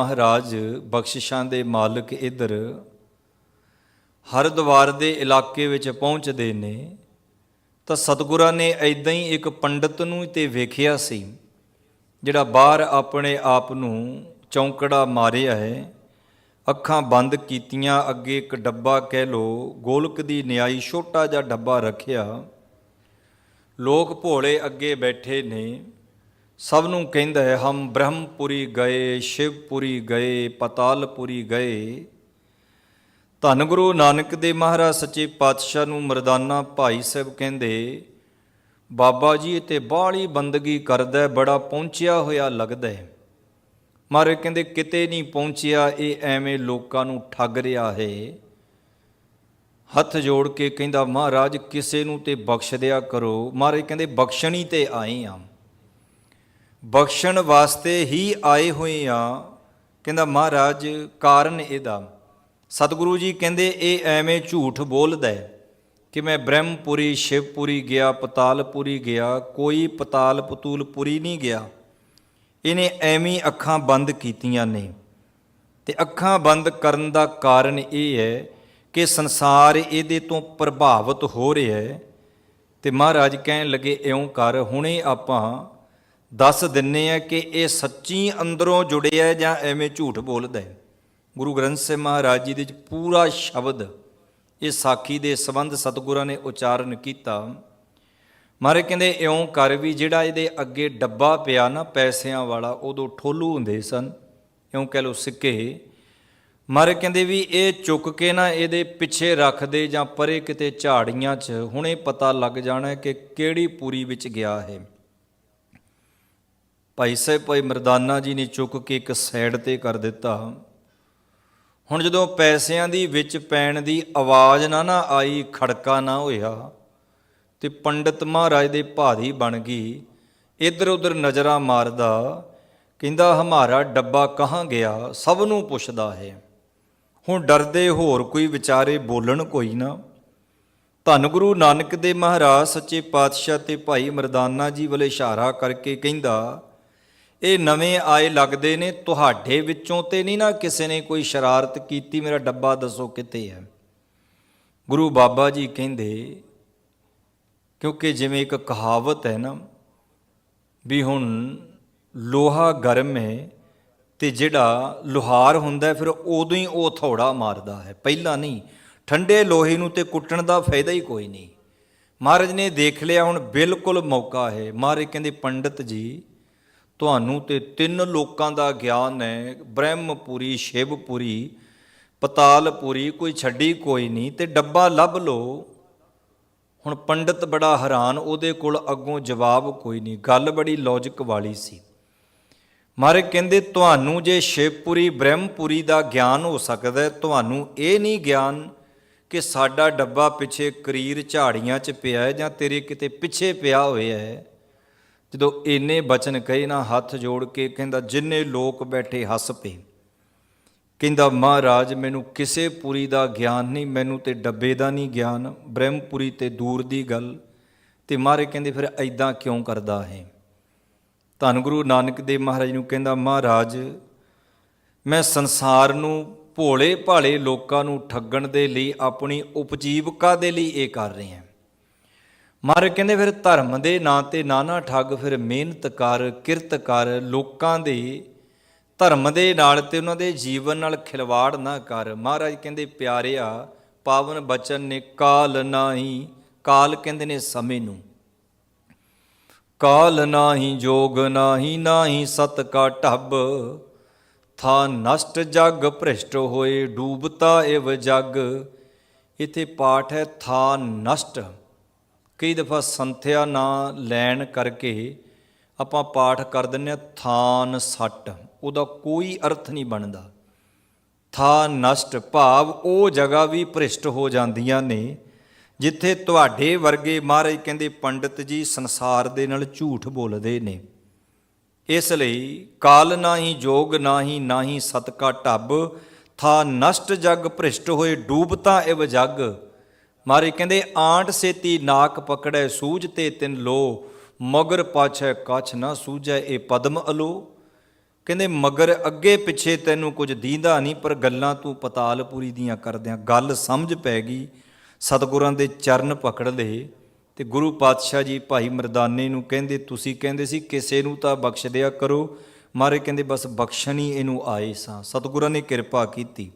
ਮਹਾਰਾਜ, ਬਖਸ਼ਿਸ਼ਾਂ ਦੇ ਮਾਲਕ ਇੱਧਰ ਹਰਦੁਆਰ ਦੇ ਇਲਾਕੇ ਵਿੱਚ ਪਹੁੰਚਦੇ ਨੇ, ਤਾਂ ਸਤਿਗੁਰਾਂ ਨੇ ਐਦਾਂ ਹੀ ਇੱਕ ਪੰਡਤ ਨੂੰ ਤੇ ਵੇਖਿਆ ਸੀ, ਜਿਹੜਾ ਬਾਹਰ ਆਪਣੇ ਆਪ ਨੂੰ ਚੌਂਕੜਾ ਮਾਰਿਆ ਹੈ। ਅੱਖਾਂ ਬੰਦ ਕੀਤੀਆਂ, ਅੱਗੇ ਇੱਕ ਡੱਬਾ ਕਹਿ ਲੋ ਗੋਲਕ ਦੀ ਨਿਆਈ ਛੋਟਾ ਜਿਹਾ ਡੱਬਾ ਰੱਖਿਆ। ਲੋਕ ਭੋਲੇ ਅੱਗੇ ਬੈਠੇ ਨੇ। ਸਭ ਨੂੰ ਕਹਿੰਦਾ ਹੈ, ਹਮ ਬ੍ਰਹਮਪੁਰੀ ਗਏ, ਸ਼ਿਵਪੁਰੀ ਗਏ, ਪਤਾਲਪੁਰੀ ਗਏ। ਧੰਨ ਗੁਰੂ ਨਾਨਕ ਦੇ ਮਹਾਰਾਜ ਸੱਚੇ ਪਾਤਸ਼ਾਹ ਨੂੰ ਮਰਦਾਨਾ ਭਾਈ ਸਾਹਿਬ ਕਹਿੰਦੇ, ਬਾਬਾ ਜੀ, ਇਹ ਤੇ ਬਾਹਲੀ ਬੰਦਗੀ ਕਰਦਾ ਬੜਾ ਪਹੁੰਚਿਆ ਹੋਇਆ ਲੱਗਦਾ ਹੈ। ਮਾਰੇ ਕਹਿੰਦੇ, ਕਿਤੇ ਨਹੀਂ ਪਹੁੰਚਿਆ, ਇਹ ਐਵੇਂ ਲੋਕਾਂ ਨੂੰ ਠੱਗ ਰਿਹਾ ਹੈ। ਹੱਥ ਜੋੜ ਕੇ ਕਹਿੰਦਾ, ਮਹਾਰਾਜ, ਕਿਸੇ ਨੂੰ ਤੇ ਬਖਸ਼ ਦਿਆ ਕਰੋ। ਮਾਰੇ ਕਹਿੰਦੇ, ਬਖਸ਼ਣੀ ਤੇ ਆਏ ਆ। ਬਖਸ਼ਣ ਵਾਸਤੇ ਹੀ ਆਏ ਹੋਏ ਆ ਕਹਿੰਦਾ, ਮਹਾਰਾਜ, ਕਾਰਨ ਇਹਦਾ। ਸਤਿਗੁਰੂ ਜੀ ਕਹਿੰਦੇ, ਇਹ ਐਵੇਂ ਝੂਠ ਬੋਲਦਾ ਹੈ ਕਿ ਮੈਂ ਬ੍ਰਹਮਪੁਰੀ, ਸ਼ਿਵਪੁਰੀ ਗਿਆ, ਪਤਾਲਪੁਰੀ ਗਿਆ, ਕੋਈ ਪਤਾਲ ਪਤੂਲਪੁਰੀ ਨਹੀਂ ਗਿਆ। ਇਹਨੇ ਐਵੇਂ ਅੱਖਾਂ ਬੰਦ ਕੀਤੀਆਂ ਨੇ। ਤੇ ਅੱਖਾਂ ਬੰਦ ਕਰਨ ਦਾ ਕਾਰਨ ਇਹ ਹੈ ਕਿ ਸੰਸਾਰ ਇਹਦੇ ਤੋਂ ਪ੍ਰਭਾਵਿਤ ਹੋ ਰਿਹਾ ਹੈ। ਤੇ ਮਹਾਰਾਜ ਕਹਿਣ ਲੱਗੇ, ਇਉਂ ਕਰ, ਹੁਣੇ ਆਪਾਂ ਦੱਸ ਦਿੰਨੇ ਆ ਕਿ ਇਹ ਸੱਚੀ ਅੰਦਰੋਂ ਜੁੜਿਆ ਹੈ ਜਾਂ ਐਵੇਂ ਝੂਠ ਬੋਲਦਾ ਹੈ? ਗੁਰੂ ਗ੍ਰੰਥ ਸਾਹਿਬ ਮਹਾਰਾਜ ਜੀ ਦੇ ਵਿੱਚ ਪੂਰਾ ਸ਼ਬਦ ਇਹ ਸਾਖੀ ਦੇ ਸੰਬੰਧ ਸਤਿਗੁਰਾਂ ਨੇ ਉਚਾਰਨ ਕੀਤਾ। ਮਾਰੇ ਕਹਿੰਦੇ, ਇਉਂ ਕਰ ਵੀ ਜਿਹੜਾ ਇਹਦੇ ਅੱਗੇ ਡੱਬਾ ਪਿਆ ਨਾ ਪੈਸਿਆਂ ਵਾਲਾ, ਉਦੋਂ ਠੋਲੂ ਹੁੰਦੇ ਸਨ। ਇਉਂ ਕਹਿ ਲੋ ਸਿੱਕੇ। ਮਾਰੇ ਕਹਿੰਦੇ ਵੀ ਇਹ ਚੁੱਕ ਕੇ ਨਾ ਇਹਦੇ ਪਿੱਛੇ ਰੱਖ ਦੇ ਜਾਂ ਪਰੇ ਕਿਤੇ ਝਾੜੀਆਂ 'ਚ, ਹੁਣੇ ਪਤਾ ਲੱਗ ਜਾਣਾ ਕਿ ਕਿਹੜੀ ਪੂਰੀ ਵਿੱਚ ਗਿਆ ਹੈ ਭਾਈ ਸਾਹਿਬ, ਭਾਈ ਮਰਦਾਨਾ ਜੀ ਨੇ ਚੁੱਕ ਕੇ ਇੱਕ ਸਾਈਡ ਤੇ ਕਰ ਦਿੱਤਾ। ਹੁਣ ਜਦੋਂ ਪੈਸਿਆਂ ਦੀ ਵਿੱਚ ਪੈਣ ਦੀ ਆਵਾਜ਼ ਨਾ ਨਾ ਆਈ, ਖੜਕਾ ਨਾ ਹੋਇਆ, ਤੇ ਪੰਡਤ ਮਹਾਰਾਜ ਦੇ ਭਾਦੀ ਬਣ ਗਈ। ਇੱਧਰ ਉੱਧਰ ਨਜ਼ਰਾਂ ਮਾਰਦਾ, ਕਹਿੰਦਾ, ਹਮਾਰਾ ਡੱਬਾ ਕਹਾਂ ਗਿਆ? ਸਭ ਨੂੰ ਪੁੱਛਦਾ ਹੈ। ਹੁਣ ਡਰਦੇ ਹੋਰ ਕੋਈ ਵਿਚਾਰੇ ਬੋਲਣ ਕੋਈ ਨਾ। ਧੰਨ ਗੁਰੂ ਨਾਨਕ ਦੇ ਮਹਾਰਾਜ, ਸੱਚੇ ਪਾਤਸ਼ਾਹ ਤੇ ਭਾਈ ਮਰਦਾਨਾ ਜੀ ਵੱਲ ਇਸ਼ਾਰਾ ਕਰਕੇ ਕਹਿੰਦਾ ਇਹ ਨਵੇਂ ਆਏ ਲੱਗਦੇ ਨੇ, ਤੁਹਾਡੇ ਵਿੱਚੋਂ ਤੇ ਨਹੀਂ ਨਾ ਕਿਸੇ ਨੇ ਕੋਈ ਸ਼ਰਾਰਤ ਕੀਤੀ। ਮੇਰਾ ਡੱਬਾ ਦੱਸੋ ਕਿੱਥੇ ਹੈ? ਗੁਰੂ ਬਾਬਾ ਜੀ ਕਹਿੰਦੇ, ਕਿਉਂਕਿ ਜਿਵੇਂ ਇੱਕ ਕਹਾਵਤ ਹੈ ਨਾ, ਵੀ ਹੁਣ ਲੋਹਾ ਗਰਮ ਹੈ ਤੇ ਜਿਹੜਾ ਲੋਹਾਰ ਹੁੰਦਾ ਫਿਰ ਉਦੋਂ ਹੀ ਉਹ ਥੋੜਾ ਮਾਰਦਾ ਹੈ। ਪਹਿਲਾਂ ਨਹੀਂ, ਠੰਡੇ ਲੋਹੇ ਨੂੰ ਤੇ ਕੁੱਟਣ ਦਾ ਫਾਇਦਾ ਹੀ ਕੋਈ ਨਹੀਂ। ਮਹਾਰਾਜ ਨੇ ਦੇਖ ਲਿਆ, ਹੁਣ ਬਿਲਕੁਲ ਮੌਕਾ ਹੈ। ਮਹਾਰਾਜ ਕਹਿੰਦੇ, ਪੰਡਤ ਜੀ ਤੁਹਾਨੂੰ ਤੇ ਤਿੰਨ ਲੋਕਾਂ ਦਾ ਗਿਆਨ ਹੈ, ਬ੍ਰਹਮਪੁਰੀ, ਸ਼ਿਵਪੁਰੀ, ਪਤਾਲਪੁਰੀ, ਕੋਈ ਛੱਡੀ ਕੋਈ ਨਹੀਂ, ਤੇ ਡੱਬਾ ਲੱਭ ਲਓ। ਹੁਣ ਪੰਡਤ ਬੜਾ ਹੈਰਾਨ, ਉਹਦੇ ਕੋਲ ਅੱਗੋਂ ਜਵਾਬ ਕੋਈ ਨਹੀਂ। ਗੱਲ ਬੜੀ ਲੌਜੀਕ ਵਾਲੀ ਸੀ। ਮਾਰੇ ਕਹਿੰਦੇ, ਤੁਹਾਨੂੰ ਜੇ ਸ਼ਿਵਪੁਰੀ, ਬ੍ਰਹਮਪੁਰੀ ਦਾ ਗਿਆਨ ਹੋ ਸਕਦਾ ਹੈ, ਤੁਹਾਨੂੰ ਇਹ ਨਹੀਂ ਗਿਆਨ ਕਿ ਸਾਡਾ ਡੱਬਾ ਪਿੱਛੇ ਕਰੀਰ ਝਾੜੀਆਂ 'ਚ ਪਿਆ ਹੈ ਜਾਂ ਤੇਰੇ ਕਿਤੇ ਪਿੱਛੇ ਪਿਆ ਹੋਇਆ ਹੈ। ਜਦੋਂ ਇੰਨੇ ਬਚਨ ਕਹੇ ਨਾ, ਹੱਥ ਜੋੜ ਕੇ ਕਹਿੰਦਾ, ਜਿੰਨੇ ਲੋਕ ਬੈਠੇ ਹੱਸ ਪਏ। ਕਹਿੰਦਾ, ਮਹਾਰਾਜ, ਮੈਨੂੰ ਕਿਸੇ ਪੁਰੀ ਦਾ ਗਿਆਨ ਨਹੀਂ, ਮੈਨੂੰ ਤੇ ਡੱਬੇ ਦਾ ਨਹੀਂ ਗਿਆਨ, ਬ੍ਰਹਮਪੁਰੀ ਤੇ ਦੂਰ ਦੀ ਗੱਲ। ਤੇ ਮਹਾਰਾਜ ਕਹਿੰਦੇ, ਫਿਰ ਐਦਾਂ ਕਿਉਂ ਕਰਦਾ ਹੈ ਧੰਨ ਗੁਰੂ ਨਾਨਕ ਦੇਵ ਮਹਾਰਾਜ ਨੂੰ ਕਹਿੰਦਾ, ਮਹਾਰਾਜ, ਮੈਂ ਸੰਸਾਰ ਨੂੰ ਭੋਲੇ ਭਾਲੇ ਲੋਕਾਂ ਨੂੰ ਠੱਗਣ ਦੇ ਲਈ, ਆਪਣੀ ਉਪਜੀਵਕਾ ਦੇ ਲਈ ਇਹ ਕਰ ਰਿਹਾ ਮਹਾਰਾਜ ਕਹਿੰਦੇ ਫਿਰ ਧਰਮ ਦੇ ਨਾਂ ਤੇ ਨਾ ਠੱਗ ਫਿਰ ਮਿਹਨਤ ਕਰ, ਕਿਰਤ ਕਰ, ਲੋਕਾਂ ਦੇ ਧਰਮ ਦੇ ਨਾਲ ਤੇ ਉਹਨਾਂ ਦੇ ਜੀਵਨ ਨਾਲ ਖਿਲਵਾੜ ਨਾ ਕਰ। ਮਹਾਰਾਜ ਕਹਿੰਦੇ, ਪਿਆਰਿਆ, ਪਾਵਨ ਬਚਨ ਨੇ ਕਾਲ ਨਾਹੀ, ਕਾਲ ਕਹਿੰਦੇ ਨੇ ਸਮੇਂ ਨੂੰ। ਕਾਲ ਨਾਹੀ, ਜੋਗ ਨਾਹੀ ਨਾਹੀ ਸਤ ਕਾ ਢੱਬ। ਥਾ ਨਸ਼ਟ ਜਗ ਭ੍ਰਿਸ਼ਟ ਹੋਏ, ਡੂਬਤਾ ਇਵ ਜਗ। ਇਥੇ ਪਾਠ ਹੈ, ਥਾ ਨਸ਼ਟ। ਕਈ ਦਫਾ ਸੰਥਿਆ ਨਾ ਲੈਣ ਕਰਕੇ ਆਪਾਂ ਪਾਠ ਕਰ ਦਿੰਨੇ ਆ, ਥਾਨ ਸੱਟ। ਉਹਦਾ ਕੋਈ ਅਰਥ ਨਹੀਂ ਬਣਦਾ। ਥਾ ਨਸ਼ਟ ਭਾਵ, ਉਹ ਜਗ੍ਹਾ ਵੀ ਭ੍ਰਿਸ਼ਟ ਹੋ ਜਾਂਦੀਆਂ ਨੇ, ਜਿੱਥੇ ਤੁਹਾਡੇ ਵਰਗੇ ਮਹਾਰਾਜ ਕਹਿੰਦੇ ਪੰਡਤ ਜੀ ਸੰਸਾਰ ਦੇ ਨਾਲ ਝੂਠ ਬੋਲਦੇ ਨੇ। ਇਸ ਲਈ ਕਾਲ ਨਾਹੀ ਜੋਗ, ਨਾਹੀ ਨਾਹੀ ਸਤ ਕਾ ਢੱਬ ਥਾ ਨਸ਼ਟ ਜਗ ਭ੍ਰਿਸ਼ਟ ਹੋਏ ਡੂਬਤਾ ਇਵ ਜਗ। ਮਾਰੇ ਕਹਿੰਦੇ ਆਂਟ ਸੇਤੀ ਨਾਕ ਪਕੜੈ ਸੂਝ ਤੇ ਤਿੰਨ ਲੋ ਮਗਰ ਪਾਛੈ ਕਛ ਨਾ ਸੂਝੈ ਇਹ ਪਦਮ ਅਲੋ ਕਹਿੰਦੇ, ਮਗਰ ਅੱਗੇ ਪਿੱਛੇ ਤੈਨੂੰ ਕੁਝ ਦੀਂਦਾ ਨਹੀਂ, ਪਰ ਗੱਲਾਂ ਤੂੰ ਪਤਾਲਪੁਰੀ ਦੀਆਂ ਕਰਦਿਆਂ, ਗੱਲ ਸਮਝ ਪੈ ਗਈ। ਸਤਿਗੁਰਾਂ ਦੇ ਚਰਨ ਪਕੜ ਲਏ ਤੇ ਗੁਰੂ ਪਾਤਸ਼ਾਹ ਜੀ ਭਾਈ ਮਰਦਾਨੇ ਨੂੰ ਕਹਿੰਦੇ, ਤੁਸੀਂ ਕਹਿੰਦੇ ਸੀ, ਕਿਸੇ ਨੂੰ ਤਾਂ ਬਖਸ਼ ਦਿਆ ਕਰੋ। ਮਾਰੇ ਕਹਿੰਦੇ, ਬਸ ਬਖਸ਼ਣ ਹੀ ਇਹਨੂੰ ਆਏ ਸਾਂ। ਸਤਿਗੁਰਾਂ ਨੇ ਕਿਰਪਾ ਕੀਤੀ।